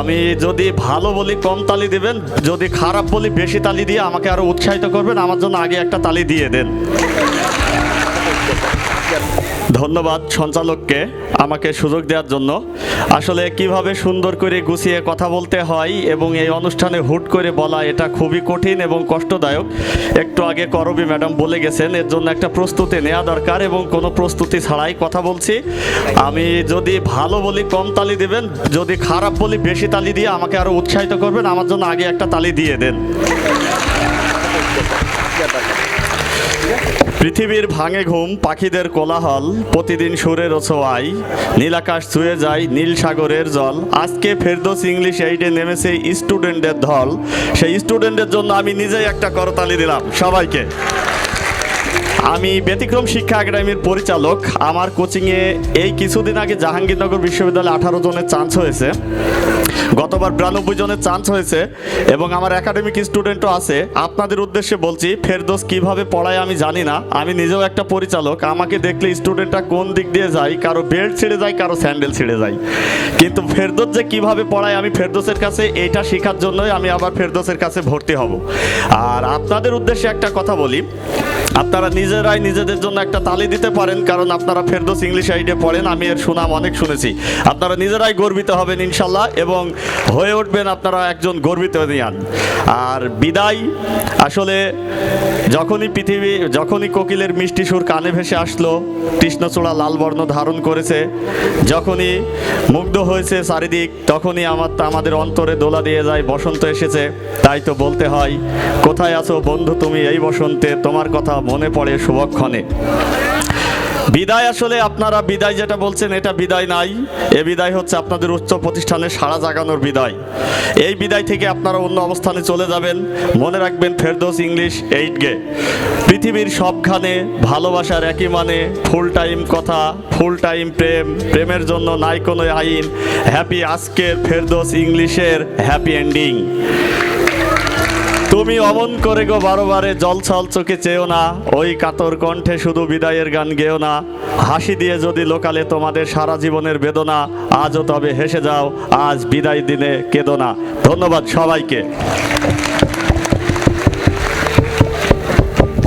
আমি যদি ভালো বলি, কম তালি দিবেন। যদি খারাপ বলি, বেশি তালি দিয়ে আমাকে আরও উৎসাহিত করবেন। আমার জন্য আগে একটা তালি দিয়ে দেন। ধন্যবাদ সঞ্চালককে আমাকে সুযোগ দেওয়ার জন্য। আসলে কীভাবে সুন্দর করে গুছিয়ে কথা বলতে হয় এবং এই অনুষ্ঠানে হুট করে বলা, এটা খুবই কঠিন এবং কষ্টদায়ক। একটু আগে করবি ম্যাডাম বলে গেছেন, এর জন্য একটা প্রস্তুতি নেওয়া দরকার এবং কোনো প্রস্তুতি ছাড়াই কথা বলছি। আমি যদি ভালো বলি, কম তালি দেবেন, যদি খারাপ বলি, বেশি তালি দিয়ে আমাকে আরও উৎসাহিত করবেন। আমার জন্য আগে একটা তালি দিয়ে দেন। পৃথিবীর ভাঙে ঘুম, পাখিদের কোলাহল, প্রতিদিন সুরের ছোঁয়াই। নীলাকাশ ছুঁয়ে যায় নীল সাগরের জল। আজকে ফেরদোস ইংলিশ এইটে নেমেছে স্টুডেন্টদের দল সেই স্টুডেন্টের জন্য আমি নিজেই একটা করতালি দিলাম সবাইকে। আমি ব্যতিক্রম শিক্ষা একাডেমির পরিচালক। আমার কোচিংয়ে এই কিছুদিন আগে জাহাঙ্গীরনগর বিশ্ববিদ্যালয়ে আঠারো জনের চান্স হয়েছে। গতবার বিরানব্বই জনের চান্স হয়েছে এবং আমার একাডেমিক স্টুডেন্টও আছে। আপনাদের উদ্দেশ্যে বলছি, ফেরদোস কীভাবে পড়ায় আমি জানি না। আমি নিজেও একটা পরিচালক। আমাকে দেখলে স্টুডেন্টটা কোন দিক দিয়ে যায়, কারও বেল্ট ছিঁড়ে যায়, কারও স্যান্ডেল ছিঁড়ে যায়। কিন্তু ফেরদোস যে কীভাবে পড়ায় আমি ফেরদোসের কাছে এইটা শেখার জন্যই আমি আবার ফেরদোসের কাছে ভর্তি হব। আর আপনাদের উদ্দেশ্যে একটা কথা বলি। আপনারা নিজেরাই নিজেদের জন্য একটা তালি দিতে পারেন, কারণ আপনারা ফেরদোস ইংলিশ আইডে পড়েন, আমি এর সুনাম অনেক শুনেছি। আপনারা নিজেরাই গর্বিত হবেন, ইনশাল্লাহ। এবং হয়ে উঠবেন আপনারা একজন গর্বিত নিয়ান আর বিদায়, আসলে যখনই পৃথিবী, যখনই কোকিলের মিষ্টি সুর কানে ভেসে আসলো, কৃষ্ণচূড়া লাল বর্ণ ধারণ করেছে, যখনই মুগ্ধ হয়েছে চারিদিক, তখনই আমার, আমাদের অন্তরে দোলা দিয়ে যায়, বসন্ত এসেছে। তাই তো বলতে হয়, কোথায় আছো বন্ধু তুমি এই বসন্তে? তোমার কথা মনে পড়ে শুভক্ষণে। বিদায় আসলে আপনারা বিদায় যেটা বলছেন, এটা বিদায় নাই। এ বিদায় হচ্ছে আপনাদের উচ্চ প্রতিষ্ঠানের সাড়া জাগানোর বিদায়। এই বিদায় থেকে আপনারা অন্য অবস্থানে চলে যাবেন। মনে রাখবেন ফেরদোস ইংলিশ এইট গে। পৃথিবীর সবখানে ভালোবাসার একই মানে ফুল টাইম কথা ফুল টাইম প্রেম, প্রেমের জন্য নাই কোনো আইন। হ্যাপি আজকের ফেরদোস ইংলিশের হ্যাপি এন্ডিং তুমি অমন করে গো বারোবারে জলছল জল ছল চোখে চেয়েও না। ওই কাতর কণ্ঠে শুধু বিদায়ের গান গেও না। হাসি দিয়ে যদি লোকালে তোমাদের সারা জীবনের বেদনা, আজও তবে হেসে যাও, আজ বিদায় দিনে কেদো না। ধন্যবাদ সবাইকে।